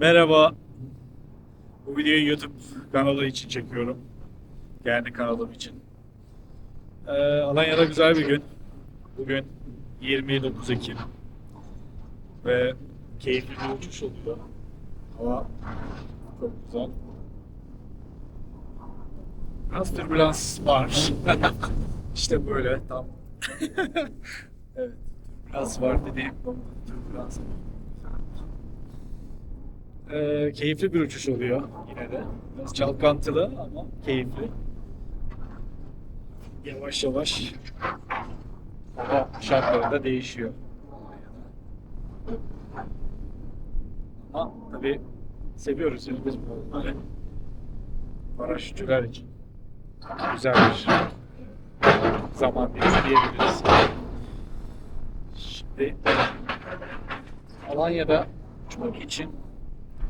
Merhaba. Bu videoyu YouTube kanalı için çekiyorum. Kendi kanalım için. Ee, Alanya'da güzel bir gün. Bugün 29 Ekim. Ve keyifli bir uçuş oluyor. Hava çok güzel. Biraz türbülans var. işte böyle tam. evet. Türbülans var dediğim türbülans var. Ee, keyifli bir uçuş oluyor yine de. Biraz çalkantılı ama keyifli. Yavaş yavaş hava şartları da değişiyor. Ama tabii seviyoruz yani biz bu böyle paraşütçüler için güzel bir zaman diyebiliriz. Şimdi Alanya'da uçmak için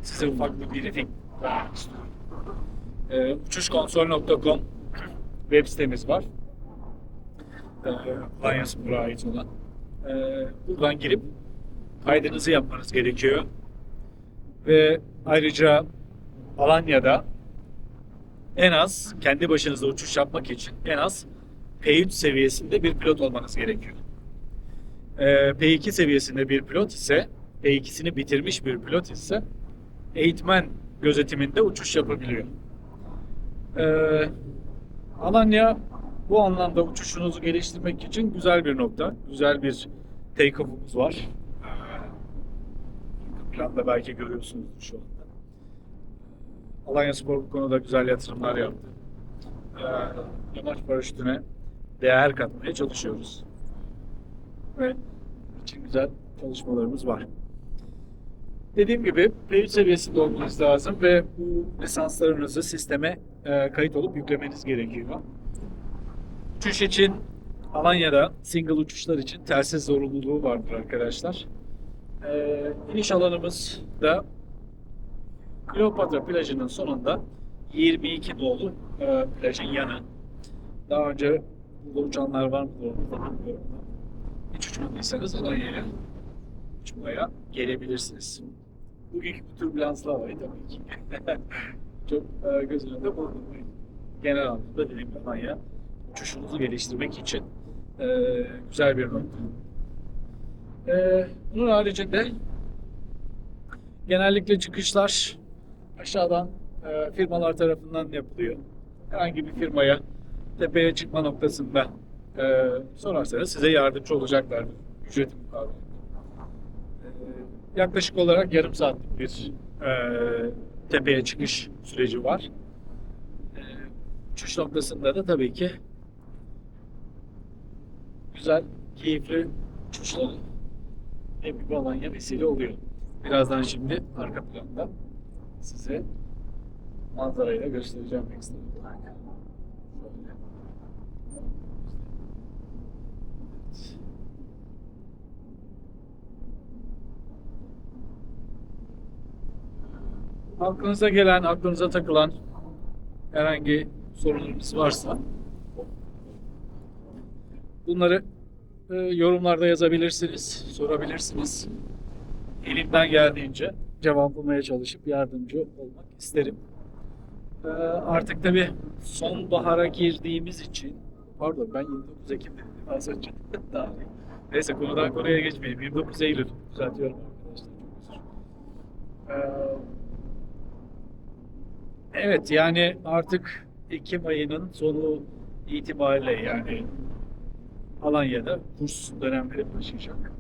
size ufak bir briefing vermek istiyorum. Ee, uçuşkonsol.com web sitemiz var. Ee, Alanya Spor'a ait olan. Ee, buradan girip kaydınızı yapmanız gerekiyor. Ve ayrıca Alanya'da en az kendi başınıza uçuş yapmak için en az P3 seviyesinde bir pilot olmanız gerekiyor. Ee, P2 seviyesinde bir pilot ise P2'sini bitirmiş bir pilot ise eğitmen gözetiminde uçuş yapabiliyor. Ee, Alanya bu anlamda uçuşunuzu geliştirmek için güzel bir nokta. Güzel bir take-off'umuz var. Ee, planda belki görüyorsunuzdur şu anda. Alanya Spor bu konuda güzel yatırımlar yaptı. Ee, yamaç paraşütüne değer katmaya çalışıyoruz. Ve için güzel çalışmalarımız var. Dediğim gibi P3 seviyesinde olmanız lazım ve bu lisanslarınızı sisteme e, kayıt olup yüklemeniz gerekiyor. Uçuş için Alanya'da single uçuşlar için telsiz zorunluluğu vardır arkadaşlar. E, iniş alanımız da Kleopatra plajının sonunda 22 nolu e, plajın yanı. Daha önce burada uçanlar var mı? Hiç uçmadıysanız Alanya'ya uçmaya gelebilirsiniz. Bugünkü bu türbülanslı havayı tabii ki çok e, göz önünde bulundurmayın. Genel anlamda dediğim gibi Alanya uçuşunuzu geliştirmek için e, güzel bir nokta. E, bunun haricinde genellikle çıkışlar aşağıdan e, firmalar tarafından yapılıyor. Herhangi bir firmaya tepeye çıkma noktasında e, sorarsanız size yardımcı olacaklardır. Ücreti mukabil. Yaklaşık olarak yarım saatlik bir e, tepeye çıkış süreci var. E, uçuş noktasında da tabii ki güzel, keyifli uçuşları hep bir Alanya vesile oluyor. Birazdan şimdi arka planda size manzarayı da göstereceğim ekstra. Aklınıza gelen, aklınıza takılan herhangi sorularınız varsa bunları e, yorumlarda yazabilirsiniz, sorabilirsiniz. Elimden geldiğince cevaplamaya çalışıp yardımcı olmak isterim. E, artık tabii sonbahara girdiğimiz için pardon ben 29 Ekim dedim az önce. Neyse konudan konuya geçmeyeyim. 29 Eylül düzeltiyorum arkadaşlar. Çok özür. Ee, Evet yani artık Ekim ayının sonu itibariyle yani Alanya'da kurs dönemleri başlayacak.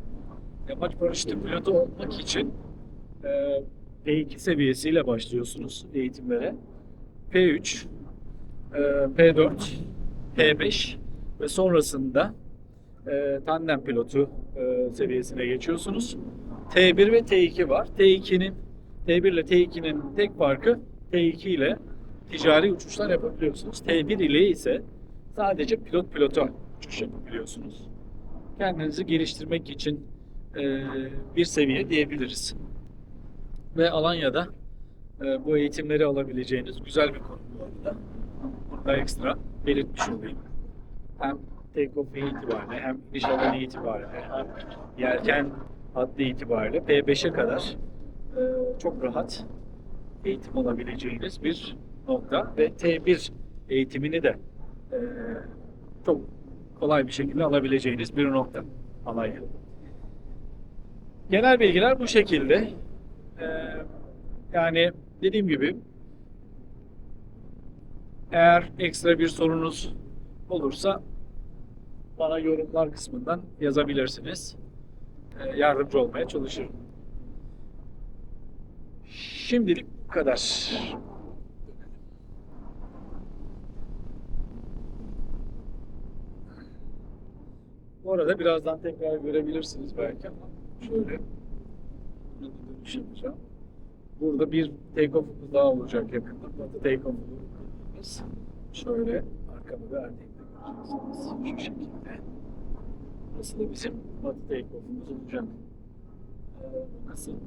Yamaç paraşütü pilotu olmak için e, P2 seviyesiyle başlıyorsunuz eğitimlere. P3, e, P4, P5 ve sonrasında e, tandem pilotu e, seviyesine geçiyorsunuz. T1 ve T2 var. T2'nin T1 ile T2'nin tek farkı T2 ile ticari uçuşlar yapabiliyorsunuz. T1 ile ise sadece pilot pilota uçuş yapabiliyorsunuz. Kendinizi geliştirmek için e, bir seviye diyebiliriz. Ve Alanya'da e, bu eğitimleri alabileceğiniz güzel bir konu bu arada. Burada ekstra belirtmiş olayım. Hem take-off itibariyle hem iniş alanı itibariyle hem yelken haddi itibariyle P5'e kadar e, çok rahat eğitim alabileceğiniz bir nokta ve T1 eğitimini de e, çok kolay bir şekilde alabileceğiniz bir nokta Alanya. Genel bilgiler bu şekilde. E, yani dediğim gibi eğer ekstra bir sorunuz olursa bana yorumlar kısmından yazabilirsiniz. E, yardımcı olmaya çalışırım. Şimdilik bu kadar. Bu arada birazdan tekrar görebilirsiniz belki ama şöyle burada dönüş yapacağım. Burada bir take-off'umuz daha olacak yakında. Batı take-off'umuz. Şöyle arkamı verdiğimde göreceksiniz. Şu şekilde. Burası da bizim batı take-off'umuz olacak. Ee, bu kısım